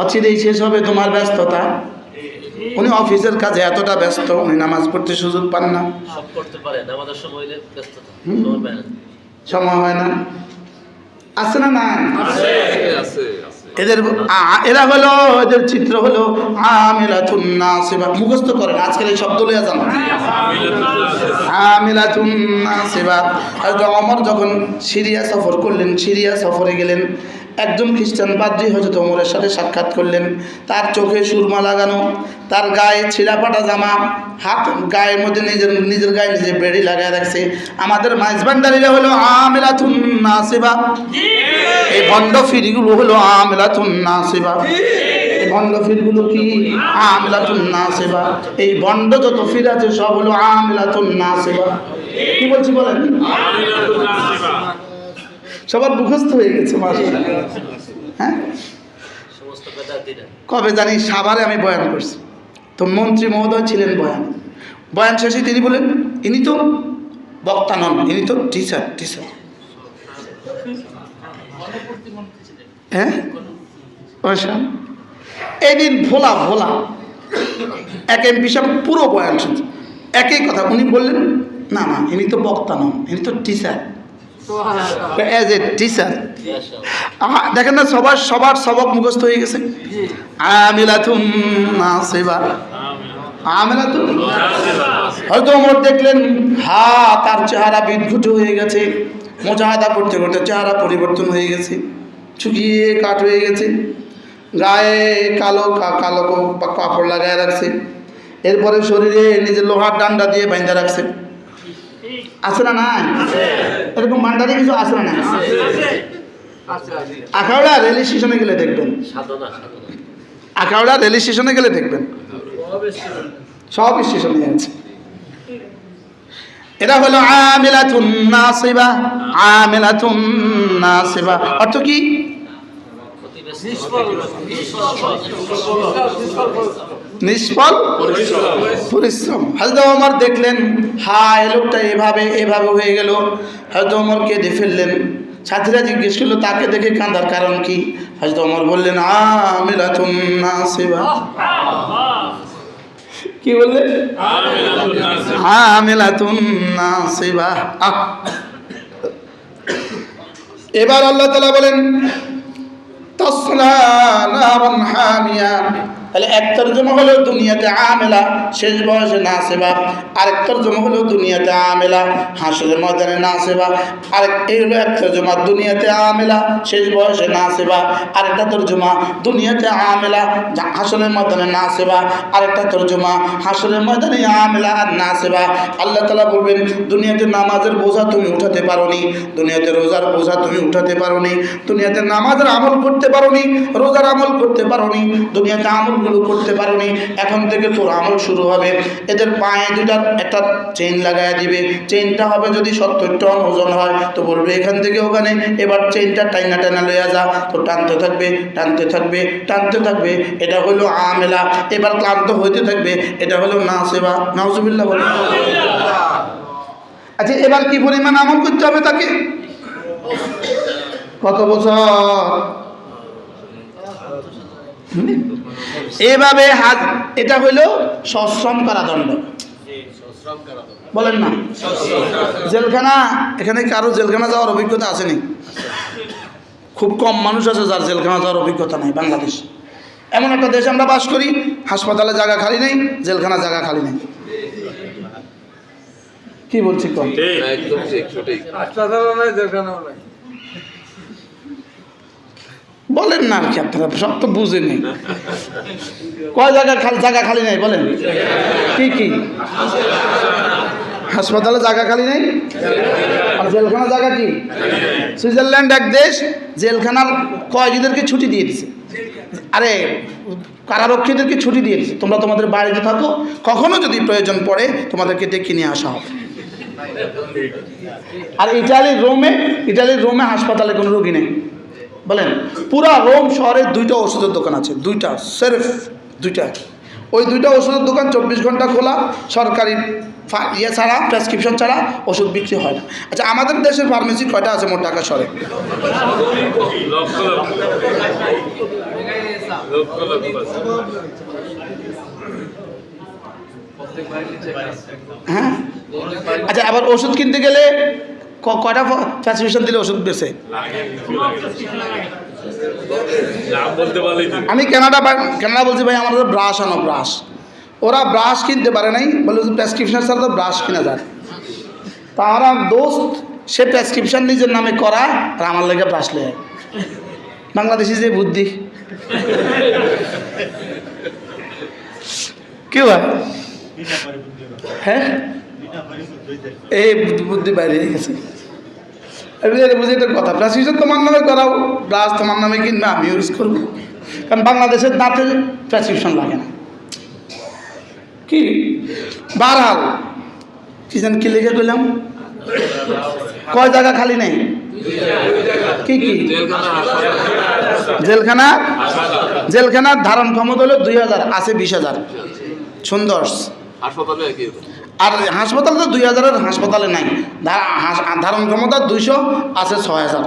অচিরেই শেষ হবে তোমার ব্যস্ততা। উনি অফিসের কাজে এতটা ব্যস্ত উনি নামাজ পড়তে সুযোগ পান না। সব করতে পারে আমাদের সময় হয় না। আছে না না আছে আছে এদের এরা হলো এদের চিত্র হলো আমিলাতুন নাসিবা মুখস্থ করেন আজকের এই শব্দ লইয়া যান। আমিলাতুন নাসিবা হযরত ওমর যখন সিরিয়া সফর করলেন সিরিয়া সফরে গেলেন একজন খ্রিস্টান পাদ্রী হযরত ওমরের সাথে সাক্ষাৎ করলেন। তার চোখে সুরমা লাগানো, তার গায়ে ছিঁড়াপাটা জামা, হাত গায়ের মধ্যে নিজের নিজের গায়ে নিজে বেড়ি লাগায় রাখছে। আমাদের মাইজবান্ডারিরা হলো আমিলাতুন নাসিবা। এই ভণ্ড ফিরিগুলো হলো আমিলাতুন নাসিবা। এই ভণ্ড ফিরগুলো কি? আমিলাতুন নাসিবা। এই ভণ্ড যত ফির আছে সব হলো আমিলাতুন নাসিবা। কি বলছি বলেন? সবার মুখস্থ হয়ে গেছে হ্যাঁ? কবে জানি সাভারে আমি বয়ান করছি। তো মন্ত্রী মহোদয় ছিলেন বয়ান। বয়ান শেষে তিনি বলেন, ইনি তো বক্তা নন, ইনি তো টিচার টিচার হ্যাঁ? অবশ্য এই দিন ভোলা ভোলা। এক এমপি সাহেব পুরো বয়ান শুনছে। একই কথা, উনি বললেন, না না, ইনি তো বক্তা নন, ইনি তো টিচার অ্যাজ এ টিচার দেখেন না, সবার সবার সবক মুখস্থ হয়ে গেছে। আমিলাতুন নাসিবা। আমিলাতুন হয়তো ওমর দেখলেন, হা, তার চেহারা বিদ্ঘুট হয়ে গেছে। মোজাহাদা করতে করতে চেহারা পরিবর্তন হয়ে গেছে। শুকিয়ে কাঠ হয়ে গেছে। গায়ে কালো কালো কাপড় লাগায় রাখছে। এরপরে শরীরে নিজের লোহার ডান্ডা দিয়ে বাইন্দা রাখছে। আছে না নাই? এরকম মান্ডারে কিছু আছে না নাই? আখাউড়া রেল স্টেশনে গেলে দেখবেন। আখাউড়া রেল স্টেশনে গেলে দেখবেন। সব স্টেশনে আছে। এটা হলো আমিলাতুন নাসিবা আমিলাতুন নাসিবা। অর্থ কি? নিষ্ফল পরিশ্রম। হাজরত ওমর দেখলেন, হা, এ লোকটা এভাবে এভাবে হয়ে গেল। হাজরত ওমর কেঁদে ফেললেন। সাথীরা জিজ্ঞেস করল, তাকে দেখে কাঁদার কারণ কি? হাজরত ওমর বললেন কি বললেন। এবার আল্লাহ তালা বলেন, তসলা হামিয়া তাহলে এক তর্জমা হলো দুনিয়াতে আমেলা, শেষ বয়সে না সেবা। আরেক তর্জমা হলো দুনিয়াতে আমেলা, হাসরের ময়দানে না সেবা। আরেক এই হলো এক দুনিয়াতে আমেলা, শেষ বয়সে না সেবা। আরেকটা তর্জমা, দুনিয়াতে আমেলা হাসরের ময়দানে না সেবা। আরেকটা তর্জমা, হাসরের ময়দানে আমেলা আর না সেবা। আল্লাহ তালা বলবেন, দুনিয়াতে নামাজের বোঝা তুমি উঠাতে পারো পারোনি, দুনিয়াতে রোজার বোঝা তুমি উঠাতে পারো পারোনি, দুনিয়াতে নামাজের আমল করতে পারোনি, রোজার আমল করতে পারোনি, দুনিয়াতে আমলগুলো করতে পারোনি, এখন থেকে তোর আমল শুরু হবে। এদের পায়ে দুটা একটা চেইন লাগাই দিবে। চেইনটা হবে যদি সত্তর টন ওজন হয়, তো বলবে এখান থেকে ওখানে, এবার চেইনটা টাইনা টাইনা লইয়া যা। তো টানতে থাকবে টানতে থাকবে টানতে থাকবে। এটা হলো আমেলা। এবার ক্লান্ত হইতে থাকবে, এটা হলো না সেবা নাউজুবিল্লাহ বলে আচ্ছা এবার কি পরিমাণ আমল করতে হবে তাকে? কত বছর? এভাবে হাত এটা হইল সশ্রম কারাদণ্ড। বলেন না। জেলখানা এখানে কারও জেলখানা যাওয়ার অভিজ্ঞতা আসেনি? খুব কম মানুষ আছে যার জেলখানা যাওয়ার অভিজ্ঞতা নাই বাংলাদেশ। এমন একটা দেশে আমরা বাস করি হাসপাতালে জায়গা খালি নেই জেলখানা জায়গা খালি নেই। কি বলছি কম একদম ঠিক সঠিক হাসপাতালও নাই যেখানেও নাই বলেন না আর কি আপনারা, সব তো বুঝে নেই। কয় জায়গা খালি জায়গা খালি নেই, বলেন। কি কি? হাসপাতালে জায়গা খালি নেই? আর জেলখানা জায়গা কি? সুইজারল্যান্ড এক দেশ, জেলখানার কয়েদিদেরকে ছুটি দিয়ে দিছে? আরে কারারক্ষীদেরকে ছুটি দিয়ে দিছে? তোমরা তোমাদের বাড়িতে থাকো, কখনো যদি প্রয়োজন পড়ে, তোমাদেরকে ডেকে নিয়ে আসা হবে। আর ইটালির রোমে ইটালির রোমে হাসপাতালে কোনো রোগী নেই। বলেন, পুরা রোম শহরে দুইটা ওষুধের দোকান আছে, দুইটা, সেরফ দুইটা ওই দুইটা ওষুধের দোকান চব্বিশ ঘণ্টা খোলা, সরকারি ইয়ে ছাড়া, প্রেসক্রিপশন ছাড়া ওষুধ বিক্রি হয় না। আচ্ছা আমাদের দেশের ফার্মেসি কয়টা আছে মোট টাকা সরে হ্যাঁ? আচ্ছা আবার ওষুধ কিনতে গেলে কয়টা প্রেসক্রিপশন দিলে ওষুধ বেছে। আমি কেনাডা কানাডা বলছি ভাই, আমাদের ব্রাশ আনো, ব্রাশ। ওরা ব্রাশ কিনতে পারে নাই, বলে প্রেসক্রিপশন ছাড়া তো ব্রাশ কিনা যায়। তারা দোস্ত, সে প্রেসক্রিপশন নিজের নামে করা আর আমার লেগে ব্রাশ লেয় বাংলাদেশি যে বুদ্ধি। কি হ্যাঁ? এই বুদ্ধি বাইরে গেছে। বুঝে এটার কথা। প্রেসক্রিপশন তোমার নামে করাও। ব্রাশ তোমার নামে কিনবে আমি ইউজ করব। কারণ বাংলাদেশের দাঁতে প্রেসক্রিপশন লাগে না। কি? বারহাল। কি জান কি লিখে কইলাম? কয় জায়গা খালি নেই? কি কি? জেলখানা। জেলখানার ধারণ ক্ষমতা হলো দুই হাজার, আছে বিশ হাজার। সুন্দর। হাসপাতালে। আর হাসপাতাল তো দুই হাজারের হাসপাতালে নাই। ধারণ ক্ষমতা দুইশো আছে ছয় হাজার।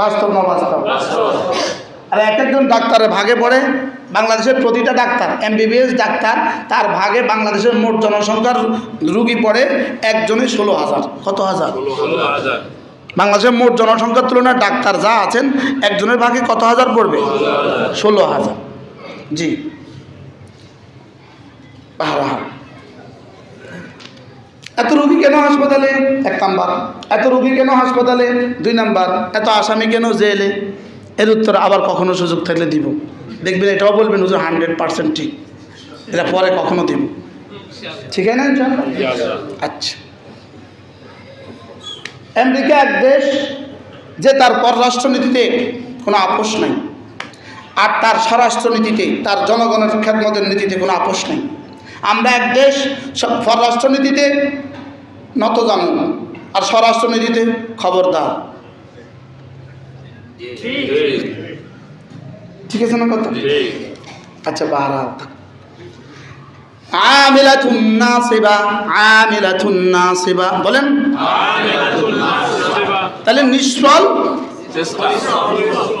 বাস্তব না বাস্তব? আর এক একজন ডাক্তারের ভাগে পড়ে বাংলাদেশের প্রতিটা ডাক্তার এমবিবিএস ডাক্তার তার ভাগে বাংলাদেশের মোট জনসংখ্যার রুগী পড়ে একজনে ষোলো হাজার। কত হাজার? বাংলাদেশের মোট জনসংখ্যার তুলনায় ডাক্তার যা আছেন একজনের ভাগে কত হাজার পড়বে? ষোলো হাজার। জি। বাহারাহার এত রুগী কেন হাসপাতালে? এক নাম্বার। এত রুগী কেন হাসপাতালে? দুই নাম্বার এত আসামি কেন জেলে? এর উত্তর আবার কখনো সুযোগ থাকলে দিব। দেখবেন এটাও বলবেন হুজুর হান্ড্রেড পার্সেন্ট ঠিক। এটা পরে কখনো দিব। ঠিক আছে না আচ্ছা। আমেরিকা এক দেশ যে তার পররাষ্ট্রনীতিতে কোনো আপোষ নাই আর তার স্বরাষ্ট্রনীতিতে তার জনগণের খেদমতের নীতিতে কোনো আপোষ নেই। আমরা এক দেশ পররাষ্ট্রনীতিতে নত জানু আর স্বরাষ্ট্রনীতিতে খবরদার ঠিক আছে না কথা? আচ্ছা নাসিবা বলেন। তাহলে নিষ্ফল।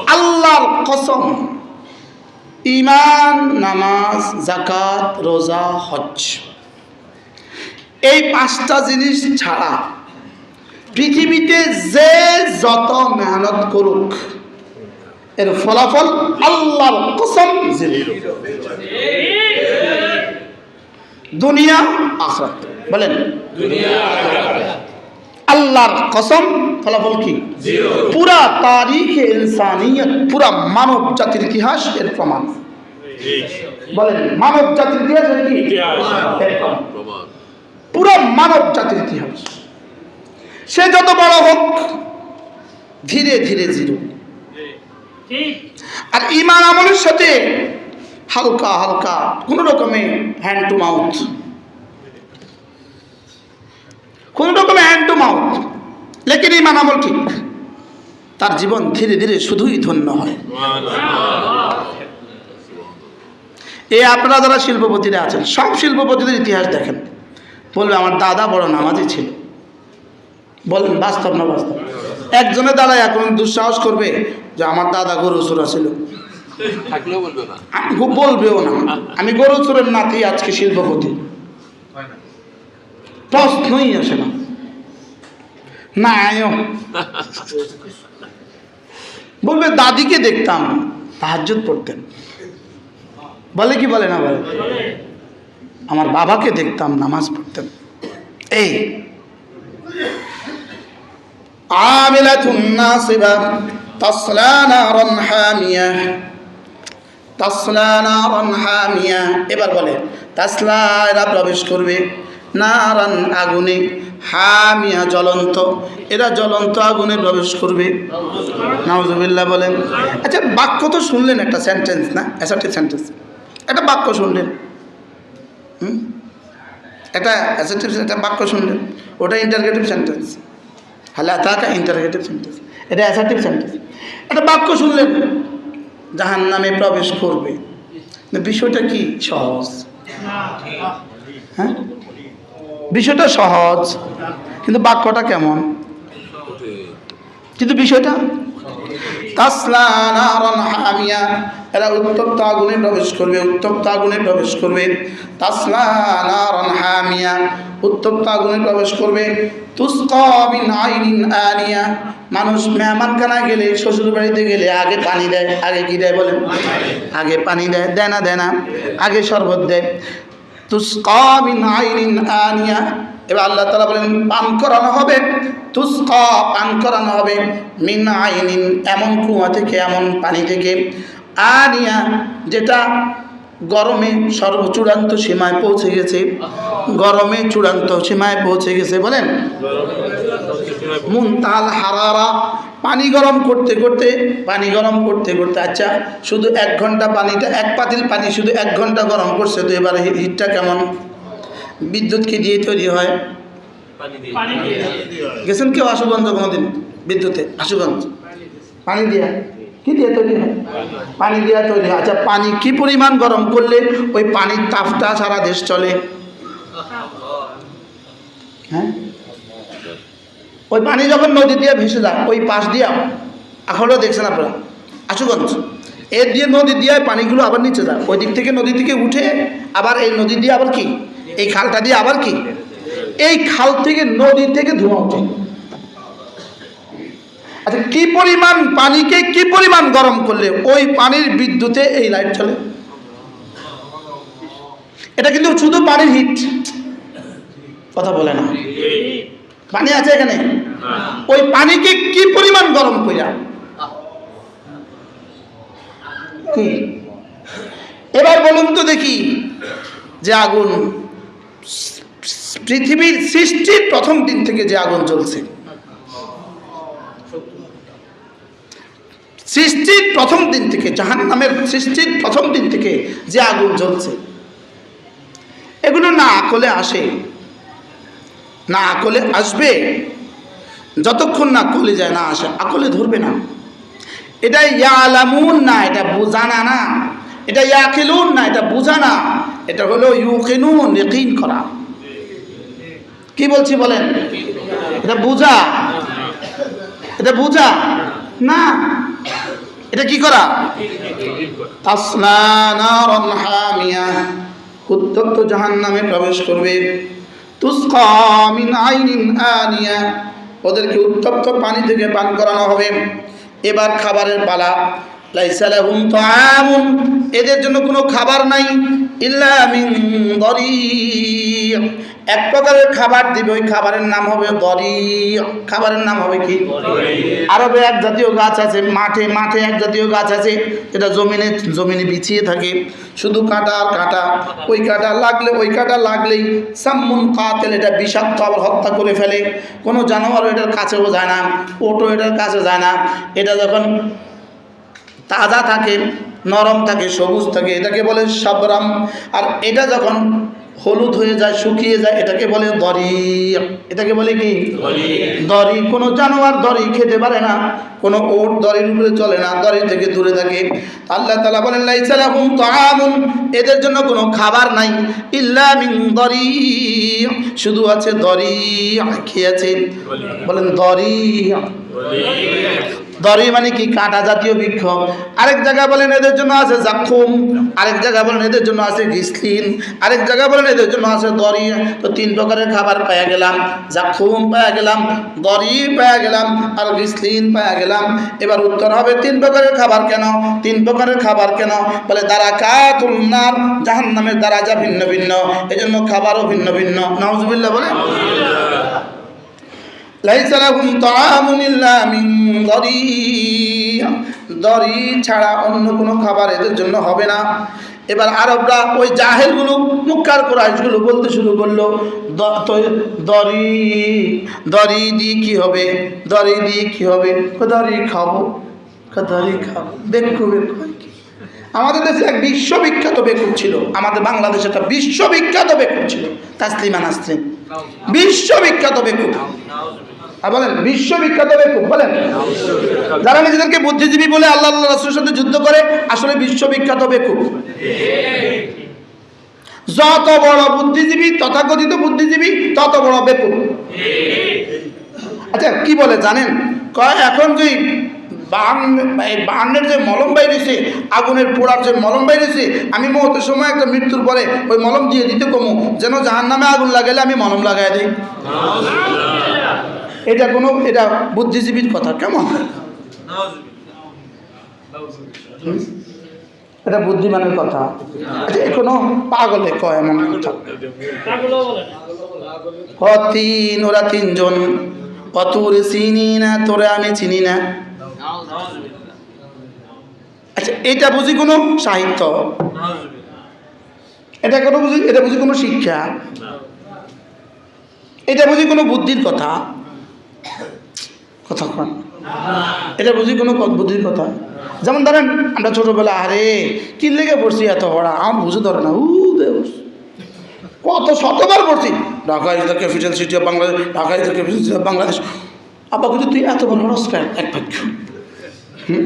আল্লাহর কসম। ইমান, নামাজ জাকাত রোজা হজ এই পাঁচটা জিনিস ছাড়া পৃথিবীতে যে যত মেহনত করুক, এর ফলাফল আল্লাহ কসম দুনিয়া, আখরাত। বলেন। আল্লাহর কসম ফলাফল কি? পুরা তারিখে ইনসানিয়ত পুরা মানব জাতির ইতিহাস এর প্রমাণ। বলেন মানব জাতির ইতিহাস কি? পুরো মানব জাতির ইতিহাস। সে যত বড় হোক ধীরে ধীরে জিরো। আর ইমান আমলের সাথে হালকা হালকা কোনো রকমে হ্যান্ড টু মাউথ কোনো রকমে হ্যান্ড টু মাউথ লেকিন ইমান আমল ঠিক তার জীবন ধীরে ধীরে শুধুই ধন্য হয়। এই আপনারা যারা শিল্পপতিরা আছেন সব শিল্পপতিদের ইতিহাস দেখেন। বলবে আমার দাদা বড় নামাজি ছিল। বলেন বাস্তব না বাস্তব? একজনে দাঁড়ায় এখন দুঃসাহস করবে যে আমার দাদা গরু চোরা ছিল। বলবেও না। আমি গরু চোরের নাতি আজকে শিল্পপতি। প্রশ্নই আসে না না, আয়ো। বলবে, দাদিকে দেখতাম। তাহাজ্জুদ পড়তেন। বলে কি বলে না বলে? আমার বাবাকে দেখতাম, নামাজ পড়তেন। এই। আমিলাতুন নাসিবা, তাসলা নারান হামিয়া। তাসলা নারান হামিয়া। এবার বলে তাসলা এরা প্রবেশ করবে। নারান আগুনে হামিয়া জ্বলন্ত। এরা জ্বলন্ত আগুনে প্রবেশ করবে। নাউজুবিল্লাহ বলেন। আচ্ছা বাক্য তো শুনলেন একটা সেন্টেন্স না? অ্যাসার্টিভ সেন্টেন্স একটা বাক্য শুনলেন। হুম? একটা অ্যাসার্টিভ একটা বাক্য শুনলেন। ওটা ইন্টারগেটিভ সেন্টেন্স হালে আতাকা ইন্টারগেটিভ সেন্টেন্স এটা অ্যাসার্টিভ সেন্টেন্স একটা বাক্য শুনলেন। জাহান নামে প্রবেশ করবে। বিষয়টা কি? সহজ। হ্যাঁ? বিষয়টা সহজ, কিন্তু বাক্যটা কেমন? কিন্তু বিষয়টা? হামিয়া, এরা উত্তপ্ত আগুনে প্রবেশ করবে, উত্তপ্ত আগুনে প্রবেশ করবে। হামিয়া, উত্তপ্ত আগুনে প্রবেশ করবে। আনিয়া, মানুষ মেহমানখানা গেলে শ্বশুর বাড়িতে গেলে আগে পানি দেয়, আগে কি দেয় বলেন? আগে পানি দেয় দেয় না দেয় না। আগে শরবত দেয়। তুস্কা মিন আইনিন আনিয়া। এবার আল্লাহ তালা বলেন, পান করানো হবে। তুস্কা, পান করানো হবে। মিন আইনিন, এমন কুয়া থেকে, এমন পানি থেকে। আনিয়া, যেটা গরমে সর্ব চূড়ান্ত সীমায় পৌঁছে গেছে। গরমে চূড়ান্ত সীমায় পৌঁছে গেছে বলেন। মুন মুনতাল হারারা পানি গরম করতে করতে পানি গরম করতে করতে আচ্ছা শুধু এক ঘণ্টা পানিটা এক পাতিল পানি শুধু এক ঘণ্টা গরম করছে তো এবার হিটটা কেমন? বিদ্যুৎ কি দিয়ে তৈরি হয়? গেছেন কেউ আশুগঞ্জ কোনোদিন? বিদ্যুতে আশুগঞ্জ পানি দিয়া। কি দিয়ে তৈরি হয়? পানি দিয়ে তৈরি হয়। আচ্ছা পানি কি পরিমাণ গরম করলে ওই পানির তাপটা সারা দেশ চলে? হ্যাঁ? ওই পানি যখন নদী দিয়ে ভেসে যায়, ওই পাশ দিয়া এখনও দেখছেন আপনারা? আশুগঞ্জ। এর দিয়ে নদী দিয়ে পানিগুলো আবার নিচে যায়। ওই দিক থেকে নদী থেকে উঠে আবার এই নদী দিয়ে আবার কি? এই খালটা দিয়ে আবার কি? এই খাল থেকে নদী থেকে ধোঁয়া ওঠে। আচ্ছা কি পরিমাণ পানিকে কি পরিমাণ গরম করলে ওই পানির বিদ্যুতে এই লাইট চলে? এটা কিন্তু শুধু পানির হিট। কথা বলে না। পানি আছে এখানে? ওই পানিকে কি পরিমাণ গরম কইরা? কি? এবার বলুন তো দেখি যে আগুন, পৃথিবীর সৃষ্টির প্রথম দিন থেকে যে আগুন জ্বলছে। সৃষ্টির প্রথম দিন থেকে জাহান নামের সৃষ্টির প্রথম দিন থেকে যে আগুন জ্বলছে, এগুলো না আকলে আসে, না আকলে আসবে, যতক্ষণ না কলে যায় না আসে, আকলে ধরবে না। এটা ইয়ালামুন না, এটা বোঝানা না, এটা ইয়াকিলুন না, এটা বোঝানা, এটা হলো ইউকিনুন ইকিন করা। কি বলছি বলেন? এটা বোঝা? এটা বোঝা? না। এটা কি করা? উত্তপ্ত জাহান নামে প্রবেশ করবে। ওদেরকে উত্তপ্ত পানি থেকে পান করানো হবে। এবার খাবারের পালা। তাআমুন। এদের জন্য কোনো খাবার নাই ইল্লা মিন এক প্রকারের খাবার দিবে ওই খাবারের নাম হবে দরি। খাবারের নাম হবে কি? আরবে এক জাতীয় গাছ আছে মাঠে মাঠে এক জাতীয় গাছ আছে যেটা জমিনে জমিনে বিছিয়ে থাকে। শুধু কাঁটা আর কাঁটা ওই কাঁটা লাগলে ওই কাঁটা লাগলেই সাম্মুন কাতেল এটা বিষাক্ত আবার হত্যা করে ফেলে। কোনো জানোয়ার এটার কাছেও যায় না ওটো এটার কাছে যায় না। এটা যখন তাজা থাকে নরম থাকে সবুজ থাকে এটাকে বলে সাবরাম। আর এটা যখন হলুদ হয়ে যায় শুকিয়ে যায় এটাকে বলে দরি এটাকে বলে কি? দড়ি কোনো জানোয়ার দড়ি খেতে পারে না কোনো ওট দরির উপরে চলে না দরি থেকে দূরে থাকে। আল্লাহ তালা বলেন লাইসালাহুম তাআমুন এদের জন্য কোনো খাবার নাই। ইল্লা মিন দরি। শুধু আছে দড়ি কি আছে। বলেন দড়ি দড়ি মানে কি? কাঁটা জাতীয় বৃক্ষ আরেক জায়গায় বলেন এদের জন্য আছে জাক্ষুম আরেক জায়গায় বলেন এদের জন্য আছে গিসলিন, আরেক জায়গায় বলেন এদের জন্য আছে দরি তো তিন প্রকারের খাবার পাওয়া গেলাম। জাক্ষুম পাওয়া গেলাম দরি পাওয়া গেলাম আর গিসলিন পাওয়া গেলাম। এবার উত্তর হবে তিন প্রকারের খাবার কেন? তিন প্রকারের খাবার কেন? বলে দ্বারা কাতুলনার জাহান নামের দ্বারা যা ভিন্ন ভিন্ন। এজন্য খাবারও ভিন্ন ভিন্ন। নওয়াজবিল্লাহ বলে? লাইসা লাহুম তাআমুন ইল্লা মিন দরি দরি ছাড়া অন্য কোনো খাবার এদের জন্য হবে না। এবার আরবরা ওই জাহেলগুলো, মুক্কার কোরআশগুলো বলতে শুরু করল দরি দরি দিয়ে কি হবে? দরি দিয়ে কি হবে? দরি খাব দরি খাব। বেক্ষু বেক্ষু হয় কি? আমাদের দেশে এক বিশ্ববিখ্যাত বেকুব ছিল। আমাদের বাংলাদেশে একটা বিশ্ববিখ্যাত বেকুব ছিল, তাসলিমা নাসলিম বিশ্ববিখ্যাত বেকুব। বলেন, বিশ্ববিখ্যাত বেকুব, বলেন। যারা নিজেদেরকে বুদ্ধিজীবী বলে আল্লাহ আল্লাহ রাসুলের সাথে যুদ্ধ করে, আসলে বিশ্ববিখ্যাত বেকুব। যত বড় বুদ্ধিজীবী, তথাকথিত বুদ্ধিজীবী, তত বড় বেকুব। আচ্ছা কি বলে জানেন? কয়, এখন যে বানের যে মলম বাইরেছে আগুনের পোড়ার যে মলম বাইরেছে আমি মহতের সময় একটা মৃত্যুর পরে ওই মলম দিয়ে দিতে কমু যেন জাহান নামে আগুন লাগাইলে আমি মলম লাগাই দিই। এটা কোনো এটা বুদ্ধিজীবীর কথা কেমন? এটা বুদ্ধিমানের কথা। আচ্ছা এ কোনো পাগলে কয় এমন কথা? তিন ওরা তিনজন অতুর চিনি না তোরে আমি চিনি না। এটা বুঝি কোনো সাহিত্য? এটা কোনো বুঝি, এটা বুঝি কোনো শিক্ষা? এটা বুঝি কোনো বুদ্ধির কথা? কথা কন। এটা বুঝি কোনো বুদ্ধির কথা? যেমন ধরেন, আমরা ছোটোবেলা আরে কি লেগে পড়ছি এত হড়া আমার বুঝে ধরে না। উ কত শতবার পড়ছি। Dhaka is the capital city of Bangladesh Dhaka is the capital city of Bangladesh আব্বা, কিন্তু তুই এত হরস কেন এক বাক্য হুম?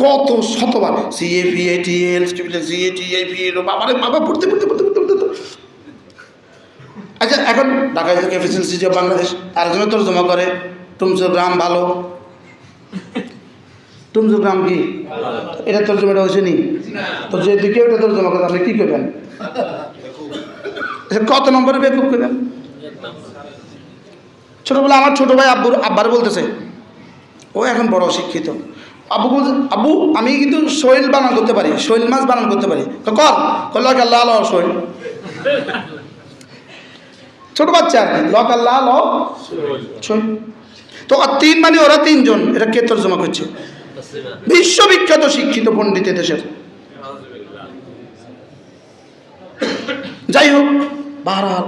কত শতবার? সিএপি এটিএল সিএটি এপিএল বাবারে বাবা পড়তে পড়তে পড়তে পড়তে পড়তে। আচ্ছা এখন Dhaka capital city of Bangladesh তোর জমা করে। টুমসুর গ্রাম ভালো। টুমসুর গ্রাম কি? এটা তোর জমাটা হয়েছে নি? তোর যে দিকে ওটা তোর জমা করে আপনি কী করবেন? আচ্ছা, কত নম্বরে বেকুব করবেন? ছোটোবেলা আমার ছোটো ভাই আব্বুর আব্বার বলতেছে ও এখন বড় শিক্ষিত বলছে আব্বু আমি কিন্তু শৈল বানান করতে পারি, শৈল মাছ বানান করতে পারি। তো কর কল আল্লাহ ল শৈল। ছোট বাচ্চা আর কি লক আল্লাহ শৈল। তো আর তিন মানে ওরা তিনজন, এটা কে তর্জমা করছে? বিশ্ববিখ্যাত শিক্ষিত পণ্ডিত দেশের। যাই হোক, বাহারাল,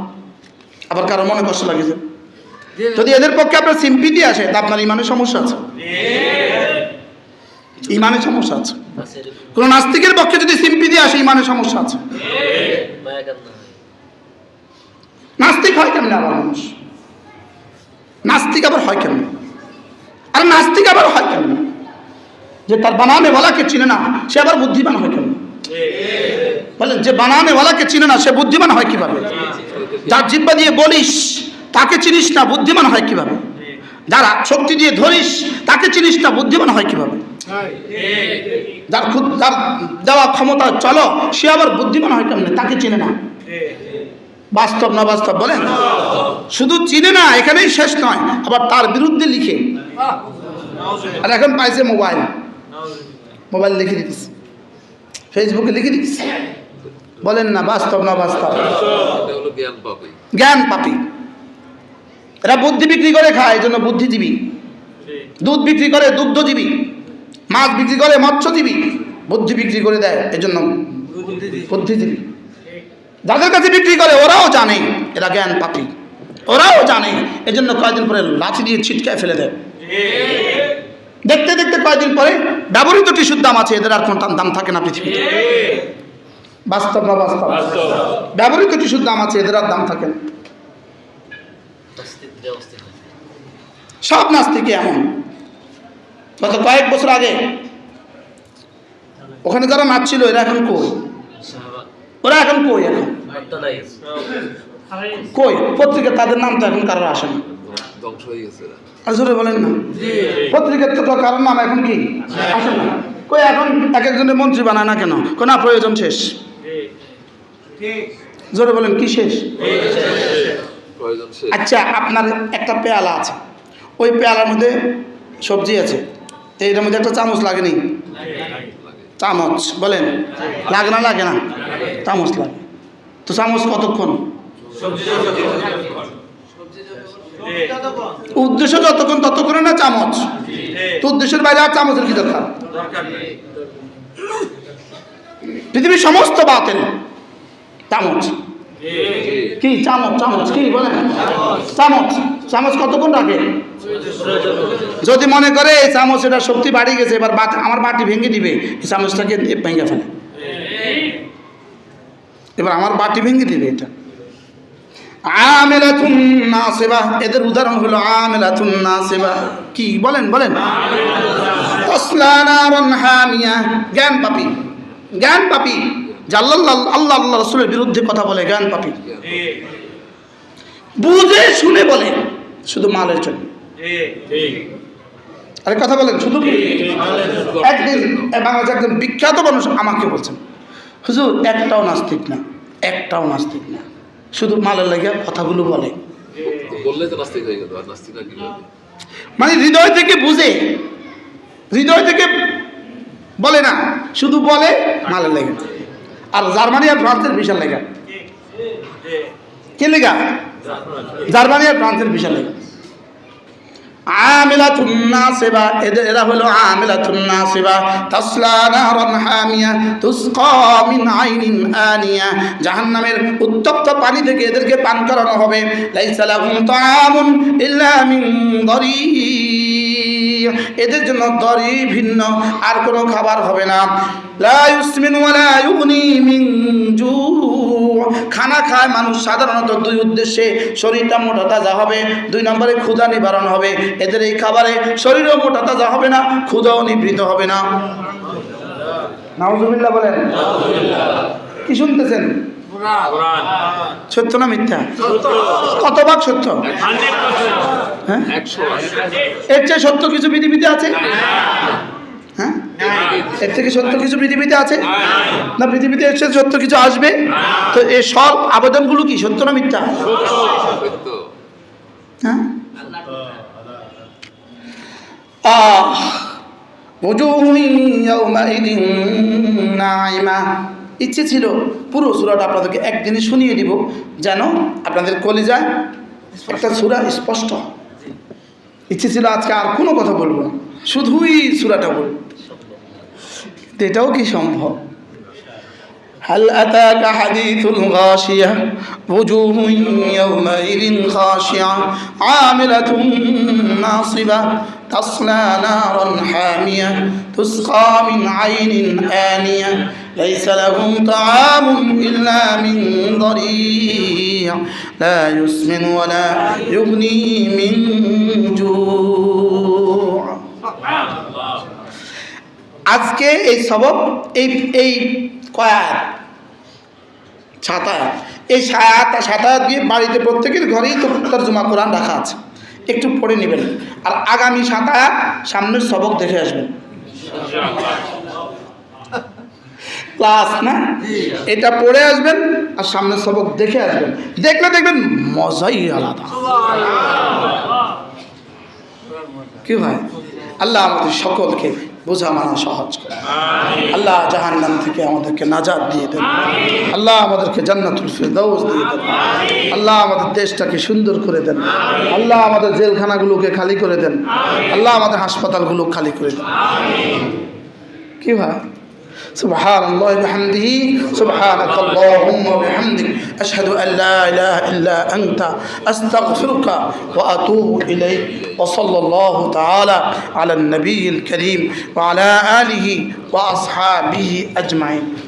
আবার কারও মনে কষ্ট লাগেছে যদি এদের পক্ষে আপনার সিম্পিতি আসে, তা আপনার ইমানের সমস্যা আছে। ইমানের সমস্যা আছে। কোনো নাস্তিকের পক্ষে যদি সিম্পিতি আসে ইমানের সমস্যা আছে। নাস্তিক হয় কেমনে আবার মানুষ? নাস্তিক আবার হয় কেমনে? আর নাস্তিক আবার হয় কেমনে? যে তার বানানে ওয়ালাকে চিনে না সে আবার বুদ্ধিমান হয় কেমন? বলেন যে বানানে ওয়ালাকে চিনে না সে বুদ্ধিমান হয় কীভাবে? যার জিব্বা দিয়ে বলিস তাকে চিনিস না বুদ্ধিমান হয় কীভাবে? যারা শক্তি দিয়ে ধরিস তাকে চিনিস না বুদ্ধিমান হয় কীভাবে? যার যার দেওয়া ক্ষমতা, চলো, সে আবার বুদ্ধিমান হয় কেমন? তাকে চিনে না। বাস্তব না বাস্তব বলেন? শুধু চিনে না, এখানেই শেষ নয়, আবার তার বিরুদ্ধে লিখে। আর এখন পাইছে মোবাইল। মোবাইল লিখে দিতেছে। ফেসবুকে লিখে দিতেছে। বলেন না, বাস্তব না বাস্তব জ্ঞান পাপি। এরা বুদ্ধি বিক্রি করে খায় এই জন্য বুদ্ধিজীবী। দুধ বিক্রি করে দুগ্ধজীবী। মাছ বিক্রি করে মৎস্যজীবী। বুদ্ধি বিক্রি করে দেয় এই জন্য বুদ্ধিজীবী। যাদের কাছে বিক্রি করে ওরাও জানে এরা জ্ঞান পাপি। ওরাও জানে এই জন্য কয়েকদিন পরে লাঠি দিয়ে ছিটকায় ফেলে দেয়। দেখতে দেখতে কয়েকদিন পরে ব্যবহৃত টিস্যুর দাম আছে এদের আর কোনো দাম- দাম থাকে না পৃথিবীতে। বাস্তব না বাস্তব? ব্যবহৃত টিস্যুর দাম আছে এদের আর দাম থাকে না। সব নাস্তিকে এমন। গত কয়েক বছর আগে। ওখানে যারা নাচছিল এরা এখন কই? ওরা এখন কই এখন? কই? পত্রিকা তাদের নাম তো এখন কারোর আসে না। বলেন না। পত্রিকার তো কারোর নাম এখন কি? আসে না। কই এখন এক একজনের মন্ত্রী বানায় না কেন? কোন প্রয়োজন শেষ? জোরে বলেন কি শেষ। আচ্ছা আপনার একটা পেয়ালা আছে। ওই পেয়ালার মধ্যে সবজি আছে। তো এটার মধ্যে একটা চামচ লাগেনি চামচ, বলেন। লাগে না লাগে না? চামচ লাগে। তো চামচ কতক্ষণ? উদ্দেশ্য যতক্ষণ, ততক্ষণে না চামচ? তো উদ্দেশ্যের বাইরে আর চামচের কি দরকার? পৃথিবীর সমস্ত বাতেন চামচ। কি? চামচ চামচ, কি বলেন? চামচ। চামচ কতক্ষণ রাখে? যদি মনে করে এই চামচ এটা শক্তি বাড়ি গেছে, এবার আমার বাটি ভেঙে দিবে, এই চামচটাকে ভেঙে ফেলে। এবার আমার বাটি ভেঙে দিবে এটা। আমেলাতুন নাসিবা, এদের উদাহরণ হলো আমেলাতুন নাসিবা। কি? বলেন বলেন। জ্ঞান পাপি। জ্ঞান পাপি। জাল্লাল্লাহ, আল্লাহ আল্লাহ রসুলের বিরুদ্ধে কথা বলে, জ্ঞান পাপি। বুঝে, শুনে বলে, শুধু মালের জন্য। আরে কথা বলেন শুধু একদিন। বাংলাদেশে একজন বিখ্যাত মানুষ আমাকে বলছেন হুজুর একটাও নাস্তিক না একটাও নাস্তিক না শুধু মালের লেগে কথাগুলো বলে? মানে হৃদয় থেকে বুঝে হৃদয় থেকে বলে না শুধু বলে মালের লেগে। আর জার্মানি আর ফ্রান্সের বিশাল লেগা। কে লেগা? জার্মানি আর ফ্রান্সের বিশাল লেগা। নাসিবা এদের এরা আনিয়া। জাহান্নামের উত্তপ্ত পানি থেকে এদেরকে পান করানো হবে। এদের জন্য দরি ভিন্ন, আর কোনো খাবার হবে না। লা মিন জু খানা খায় মানুষ সাধারণত দুই উদ্দেশ্যে, শরীরটা মোটা তাজা হবে, দুই নম্বরে ক্ষুধা নিবারণ হবে। এদের এই খাবারে শরীরও মোটা তাজা হবে না, ক্ষুধাও নিবৃত হবে না। নাউজুবিল্লাহ বলেন। কি শুনতেছেন? সত্য না মিথ্যা? কত ভাগ সত্য? হ্যাঁ? এর চেয়ে সত্য কিছু পৃথিবীতে আছে? হ্যাঁ? এর থেকে সত্য কিছু পৃথিবীতে আছে? না পৃথিবীতে এর সত্য কিছু আসবে? তো এই সব আবেদনগুলো কি সত্য না মিথ্যা? হ্যাঁ? ইচ্ছে ছিল পুরো সুরাটা আপনাদেরকে একদিনে শুনিয়ে দিব যেন আপনাদের কলিজায় একটা সুরা স্পষ্ট ইচ্ছে ছিল আজকে আর কোনো কথা বলব না শুধুই সুরাটা বলব। কিন্তু এটাও কি সম্ভব هل أتاك حديث الغاشية وجوه يومئذ خاشعة عاملة ناصبة تصلى نارا حامية تسقى من عين آنية ليس لهم طعام إلا من ضريع لا يسمن ولا يغني من جوع আজকে এই সবক এই এই কয়াত ছাতায়াত এই সায়াত সাতায়াত দিয়ে বাড়িতে প্রত্যেকের ঘরেই তো তর্জমা কোরআন রাখা আছে। একটু পড়ে নেবেন। আর আগামী সাতায়াত সামনের সবক দেখে আসবেন। ক্লাস না? এটা পড়ে আসবেন আর সামনের সবক দেখে আসবেন। দেখলে দেখবেন মজাই আলাদা। কি ভাই? আল্লাহ আমাদের সকলকে বোঝা মানা সহজ করে। আল্লাহ জাহান্নাম থেকে আমাদেরকে নাজাদ দিয়ে দেন আল্লাহ আমাদেরকে জান্নাতুল ফিরদাউস দিয়ে দেন আল্লাহ আমাদের দেশটাকে সুন্দর করে দেন। আল্লাহ আমাদের জেলখানাগুলোকে খালি করে দেন। আল্লাহ আমাদের হাসপাতালগুলো খালি করে দেন। কি ভাই? سبحان الله وبحمده سبحانك اللهم وبحمدك أشهد أن لا إله إلا أنت أستغفرك وأتوب إليك وصلى الله تعالى على النبي الكريم وعلى آله وأصحابه أجمعين.